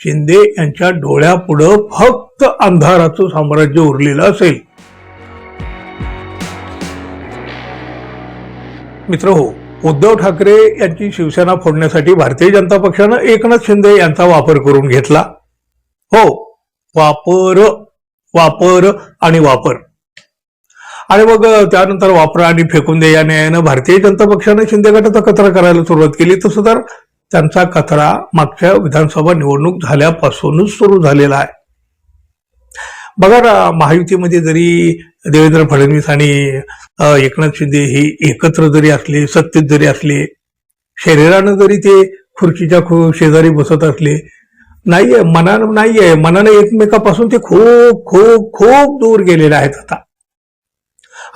शिंदे यांच्या डोळ्यापुढं फक्त अंधाराचं साम्राज्य उरलेलं असेल. मित्र हो उद्धव ठाकरे यांची शिवसेना फोडण्यासाठी भारतीय जनता पक्षानं एकनाथ शिंदे यांचा वापर करून घेतला. हो वापर वापर आणि वापर. आणि मग त्यानंतर वापरा आणि फेकून दे या न्यायानं भारतीय जनता पक्षानं शिंदे गटात एकत्र करायला सुरुवात केली. तसं तर त्यांचा कचरा मागच्या विधानसभा निवडणूक झाल्यापासूनच सुरू झालेला आहे. बघा ना महायुतीमध्ये जरी देवेंद्र फडणवीस आणि एकनाथ शिंदे हे एकत्र जरी असले सत्तेत जरी असले शरीरानं जरी ते खुर्चीच्या खु- शेजारी बसत असले नाहीये मनानं नाहीये मनानं एकमेकापासून ते खूप खूप खूप दूर गेलेले आहेत आता.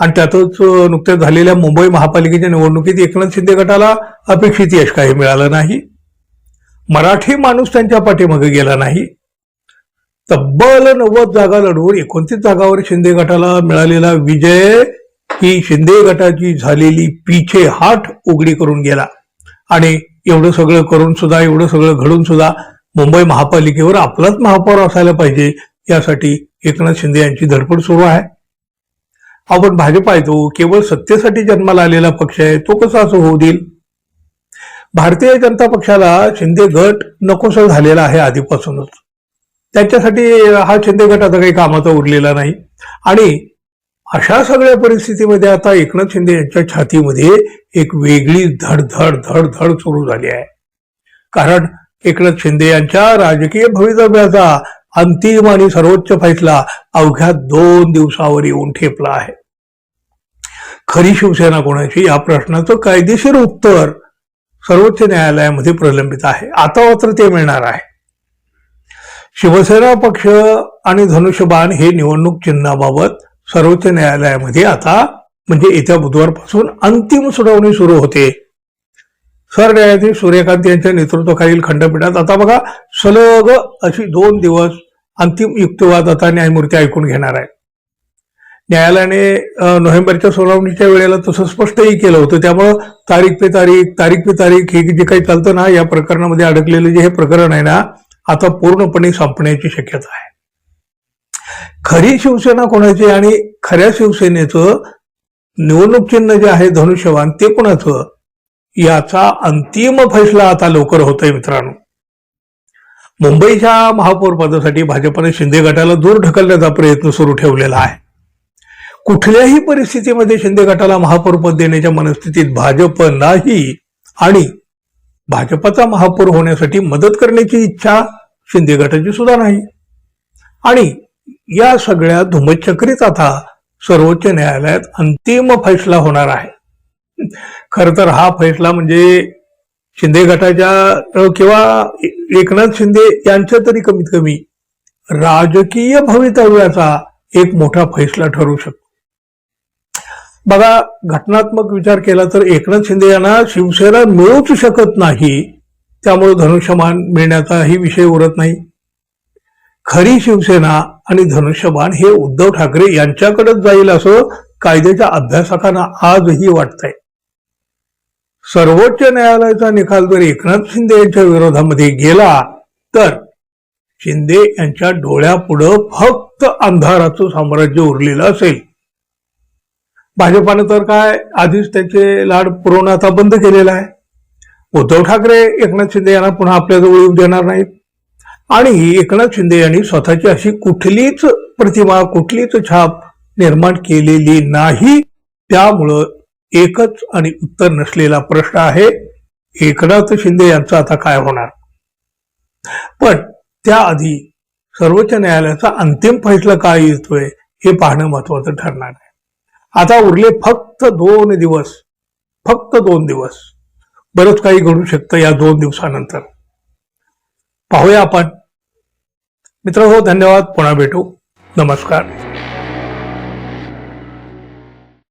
आणि त्यातच नुकत्याच झालेल्या मुंबई महापालिकेच्या निवडणुकीत एकनाथ शिंदे गटाला अपेक्षित यश काही मिळालं नाही. मराठी माणूस त्यांच्या पाठीमागे गेला नाही. तब्बल नव्वद जागा लढवून एकोणतीस जागावर शिंदे गटाला मिळालेला विजय ही शिंदे गटाची झालेली पीछे हाट उघडी करून गेला. आणि एवढं सगळं करून सुद्धा एवढं सगळं घडून सुद्धा मुंबई महापालिकेवर आपलाच महापौर असायला पाहिजे यासाठी एकनाथ शिंदे यांची धडपड सुरू आहे. आपण भाजप येतो केवळ सत्तेसाठी जन्माला आलेला पक्ष आहे तो कसा असं होऊ देईल? भारतीय जनता पक्षाला शिंदे गट नकोसा झालेला आहे आधीपासूनच. त्यांच्यासाठी हा शिंदे गट आता काही कामाचा उरलेला नाही. आणि अशा सगळ्या परिस्थितीमध्ये आता एकनाथ शिंदे यांच्या छातीमध्ये एक वेगळी धडधड धडधड सुरू झाली आहे. कारण एकनाथ शिंदे यांच्या राजकीय भवितव्याचा अंतिम आणि सर्वोच्च फैसला अवघ्या दोन दिवसावर येऊन ठेपला आहे. खरी शिवसेना कोणाची? या प्रश्नाचं कायदेशीर उत्तर सर्वोच्च न्यायालयामध्ये प्रलंबित आहे. आता मात्र ते मिळणार आहे. शिवसेना पक्ष आणि धनुष्यबाण हे निवडणूक चिन्हाबाबत सर्वोच्च न्यायालयामध्ये आता म्हणजे येत्या बुधवारपासून अंतिम सुनावणी सुरू होते. सरन्यायाधीश सूर्यकांत यांच्या नेतृत्वाखालील खंडपीठात आता बघा सलग अशी दोन दिवस अंतिम युक्तिवाद आता न्यायमूर्ती ऐकून घेणार आहे न्यायालयाने नोव्हेंबरच्या सुनावणीच्या वेळेला तसं स्पष्टही केलं होतं. त्यामुळं तारीख पे तारीख तारीख पे तारीख हे जे काही चालतं ना या प्रकरणामध्ये अडकलेलं जे हे प्रकरण आहे ना आता पूर्णपणे संपण्याची शक्यता आहे. खरी शिवसेना कोणाची आणि खऱ्या शिवसेनेचं निवडणूक चिन्ह जे आहे धनुष्यवान ते कोणाचं? याचा अंतिम फैसला आता लवकर होतोय मित्रांनो. मुंबईच्या महापौर पदासाठी भाजपने शिंदे गटाला दूर ढकलण्याचा प्रयत्न सुरू ठेवलेला आहे. कुठल्याही परिस्थितीमध्ये शिंदे गटाला महापौर पद देण्याच्या मनस्थितीत भाजप नाही आणि भाजपचा महापौर होण्यासाठी मदत करण्याची इच्छा शिंदे गटाची सुद्धा नाही. आणि या सगळ्या धुमचक्रीत आता सर्वोच्च न्यायालयात अंतिम फैसला होणार आहे. खर तर हा फैसला म्हणजे शिंदे गटाच्या किंवा एकनाथ शिंदे यांच्या तरी कमीत कमी राजकीय भवितव्याचा एक मोठा फैसला ठरू शकतो. बघा घटनात्मक विचार केला तर एकनाथ शिंदे यांना शिवसेना मिळूच शकत नाही. त्यामुळे धनुष्यबाण मिळण्याचाही विषय उरत नाही. खरी शिवसेना आणि धनुष्यबाण हे उद्धव ठाकरे यांच्याकडेच जाईल असं कायद्याच्या अभ्यासकांना आजही वाटतंय. सर्वोच्च न्यायालयाचा निकाल जर एकनाथ शिंदे यांच्या विरोधामध्ये गेला तर शिंदे यांच्या डोळ्यापुढं फक्त अंधाराचं साम्राज्य उरलेलं असेल. भाजपानं तर काय आधीच त्याचे लाड पुरवणं आता बंद केलेला आहे. उद्धव ठाकरे एकनाथ शिंदे यांना पुन्हा आपल्याजवळ येऊ देणार नाहीत. आणि एकनाथ शिंदे यांनी स्वतःची अशी कुठलीच प्रतिमा कुठलीच छाप निर्माण केलेली नाही. त्यामुळं एकच आणि उत्तर नसलेला प्रश्न आहे एकनाथ शिंदे यांचं आता काय होणार? पण त्याआधी सर्वोच्च न्यायालयाचा अंतिम फैसला काय येतोय हे पाहणं महत्वाचं ठरणार आहे. आता उरले फक्त दोन दिवस फक्त दोन दिवस. बरंच काही घडू शकतं या दोन दिवसानंतर. पाहूया आपण. मित्र हो धन्यवाद. पुन्हा भेटू. नमस्कार.